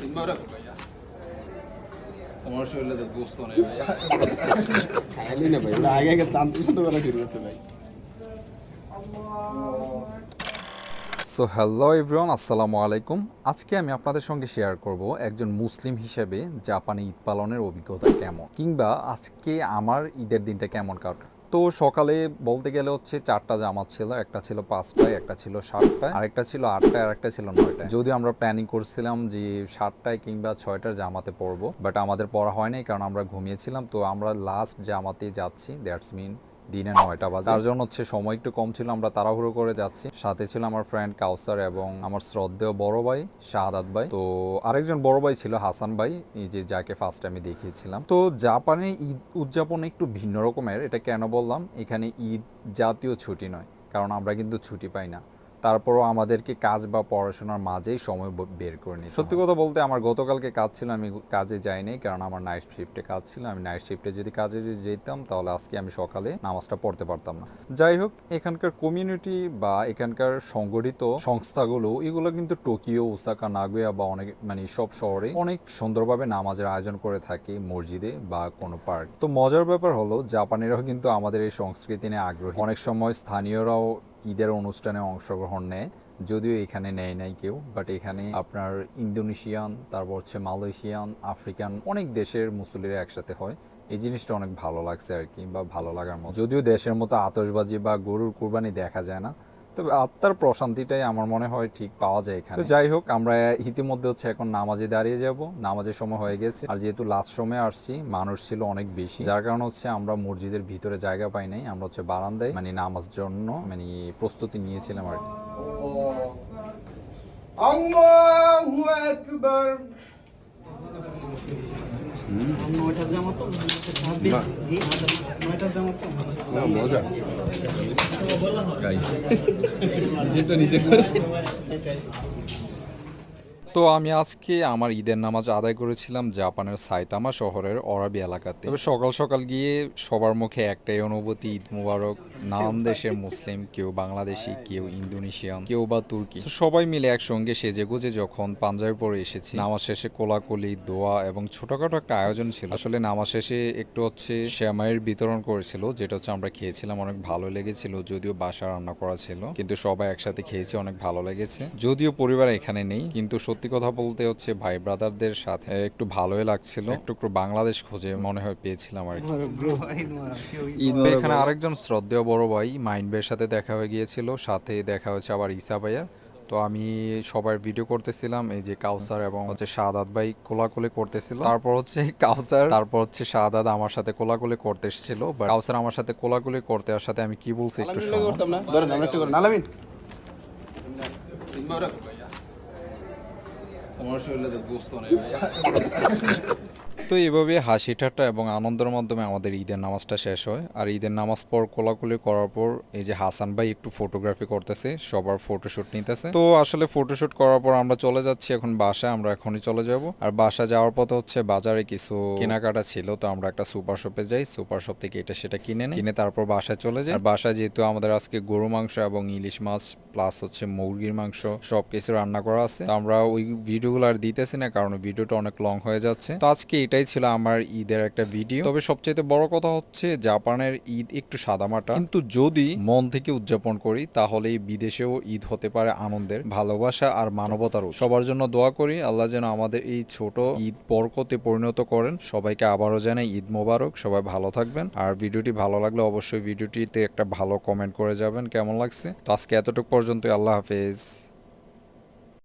তিনবার ভাইয়া। তোমার শরীরে তো গোস্ত নেই খাইলি না ভাই আগে আগে চান্তি শুনতে করা শুরু করছে ভাই। সো হ্যালো এভরিওয়ান আসসালামু আলাইকুম। আজকে আমি আপনাদের সঙ্গে শেয়ার করব একজন মুসলিম হিসেবে জাপানি ঈদ পালনের অভিজ্ঞতা কেমন? কিংবা আজকে আমার ঈদের দিনটা কেমন কাটে তো সকালে বলতে গেলে হচ্ছে চারটা জামাত ছিল, একটা ছিল পাঁচটায়, একটা ছিল সাতটায়, আরেকটা ছিল আটটায় আর একটা ছিল নয়টায়। যদিও আমরা প্ল্যানিং করছিলাম যে সাতটায় কিংবা ছয়টার জামাতে পড়ব বাট আমাদের পড়া হয়নি কারণ আমরা ঘুমিয়েছিলাম, তো আমরা লাস্ট জামাতে যাচ্ছি দ্যাটস মিন দিনে নয়টা বাজে। তার জন্য হচ্ছে সময় একটু কম ছিল, আমরা তাড়াহুড়ো করে যাচ্ছি। সাথে ছিল আমার ফ্রেন্ড কাউসার এবং আমার শ্রদ্ধেয় বড় ভাই, শাহাদাত ভাই। তো আরেকজন বড় ভাই ছিল হাসান ভাই, এই যে যাকে ফার্স্ট আমি দেখিয়েছিলাম। তো জাপানে ঈদ উদযাপন একটু ভিন্ন রকমের, এটা কেন বললাম? এখানে ঈদ জাতীয় ছুটি নয়, কারণ আমরা কিন্তু ছুটি পাই না। তারপরও আমাদেরকে কাজ বা পড়াশোনার মাঝেই সময় বের করে নিই সত্যি কথা বলতে আমার গতকালকে কাজ ছিল আমি কাজে যাইনি কারণ আমার নাইট শিফটে কাজ ছিল। আমি নাইট শিফটে যদি কাজে যেতাম তাহলে আজকে আমি সকালে নামাজটা পড়তে পারতাম না। যাই হোক এখানকার কমিউনিটি বা এখানকার সংগঠিত সংস্থাগুলো এগুলো কিন্তু টোকিও ওসাকা নাগোয়া বা অনেক মানে সব শহরে অনেক সুন্দরভাবে নামাজের আয়োজন করে থাকে মসজিদে বা কোনো পার্ক তো মজার ব্যাপার হলো জাপানিরাও কিন্তু আমাদের এই সংস্কৃতি নিয়ে আগ্রহী। অনেক সময় স্থানীয়রাও ঈদের অনুষ্ঠানে অংশগ্রহণ নেয়। যদিও এখানে নেয় নাই কেউ বাট এখানে আপনার ইন্দোনেশিয়ান, তারপর হচ্ছে মালয়েশিয়ান, আফ্রিকান অনেক দেশের মুসলিরা একসাথে হয়। এই জিনিসটা অনেক ভালো লাগছে আর কি বা ভালো লাগার মতো। যদিও দেশের মতো আতসবাজি বা গরুর কুরবানি দেখা যায় না তবে আত্মার প্রশান্তিটাই আমার মনে হয় ঠিক পাওয়া যায় এখানে। যাই হোক, আমরা ইতিমধ্যে হচ্ছে এখন নামাজে দাঁড়িয়ে যাব। নামাজের সময় হয়ে গেছে। আর যেহেতু লাস্ট সময় আসছি, মানুষ ছিল অনেক বেশি। যার কারণে হচ্ছে আমরা মসজিদের ভিতরে জায়গা পাই নাই। আমরা হচ্ছে বারান্দায় মানে নামাজ জন্য মানে প্রস্তুতি নিয়েছিলাম আর কি। আল্লাহু আকবার। নয়টার জামা তো নয়টার জামা তো মজা তো আমি আজকে আমার ঈদের নামাজ আদায় করেছিলাম জাপানের সাইতামা শহরের অরাবি এলাকাতে। তবে সকাল সকাল গিয়ে সবার মুখে একটাই অনুভূতি, ঈদ মুবারক, নাম দেশের মুসলিম, কেউ বাংলাদেশি, কেউ ইন্দোনেশিয়ান, কেউ বা তুর্কি। সবাই মিলে একসঙ্গে সেজে গুজে যখন পাঞ্জাবি পরে এসেছি, নামাজ শেষে কোলাকুলি, দোয়া এবং ছোটখাটো একটা আয়োজন ছিল। আসলে নামাজ শেষে একটু হচ্ছে শ্যামাইয়ের বিতরণ করেছিল, যেটা হচ্ছে আমরা খেয়েছিলাম, অনেক ভালো লেগেছিল, যদিও বাসা রান্না করা ছিল, কিন্তু সবাই একসাথে খেয়েছি, অনেক ভালো লেগেছে। যদিও পরিবার এখানে নেই, কিন্তু সত্যি কথা বলতে হচ্ছে ভাই ব্রাদারদের সাথে একটু ভালোই লাগছিল। একটু একটু বাংলাদেশ খুঁজে মনে হয় পেয়েছিলাম আর কি। এখানে আরেকজন শ্রদ্ধেয় বড় ভাই মাইন ভাইয়ের সাথে দেখা হয়ে গিয়েছিল সাথে দেখা হয়েছে আবার ইসা ভাইয়ার তো আমি সবার ভিডিও করতেছিলাম এই যে কাউসার এবং হচ্ছে শাহাদাত ভাই কোলাকুলি করতেছিল। তারপর হচ্ছে কাউসার তারপর হচ্ছে শাহাদাত আমার সাথে কোলাকুলি করতে এসেছিল। কাউসার আমার সাথে কোলাকুলি করতে আর সাথে আমি কি বলছি একটু ধরেন আমরা একটু করেন আলামিন তিনবার ভাইয়া তোমার শরীরে তো গোস্ত নেই ভাইয়া তো এইভাবে হাসি ঠাট্টা এবং আনন্দের মাধ্যমে আমাদের ঈদের নামাজটা শেষ হয়। আর ঈদের নামাজ পর কোলাকুলি করার পর এই যে হাসান ভাই একটু ফটোগ্রাফি করতেছে, সবার ফটোশুট নিতেছে। তো আসলে ফটোশুট করার পর আমরা চলে যাচ্ছি এখন বাসায়, আমরা এখনই চলে যাব। আর বাসা যাওয়ার পথে হচ্ছে বাজারে কিছু কেনাকাটা ছিল, তো আমরা একটা সুপার শপে যাই, সুপার শপ থেকে এটা সেটা কিনে নিই। কিনে তারপর বাসায় চলে যাই। আর বাসায় যেহেতু আমাদের আজকে গরু মাংস এবং ইলিশ মাছ প্লাস হচ্ছে মুরগির মাংস সব কিছু রান্না করা আছে। আমরা ওই ভিডিওগুলো আর দিতেছি না, কারণ ভিডিওটা অনেক লং হয়ে যাচ্ছে। তো আজকে এটাই ছিল আমার ঈদের একটা ভিডিও। তবে সবচেয়ে বড় কথা হচ্ছে, জাপানের ঈদ একটু সাদামাটা। কিন্তু যদি মন থেকে উদযাপন করি তাহলে বিদেশেও ঈদ হতে পারে আনন্দের, ভালোবাসা আর মানবতার সবার জন্য দোয়া করি, আল্লাহ যেন আমাদের এই ছোট ঈদ বরকতে পরিণত করেন। সবাইকে আবারও জানাই ঈদ মোবারক, সবাই ভালো থাকবেন। আর ভিডিওটি ভালো লাগলে অবশ্যই ভিডিওটিতে একটা ভালো কমেন্ট করে যাবেন, কেমন লাগছে? তো আজকে এতটুকু পর্যন্ত আল্লাহ হাফেজ।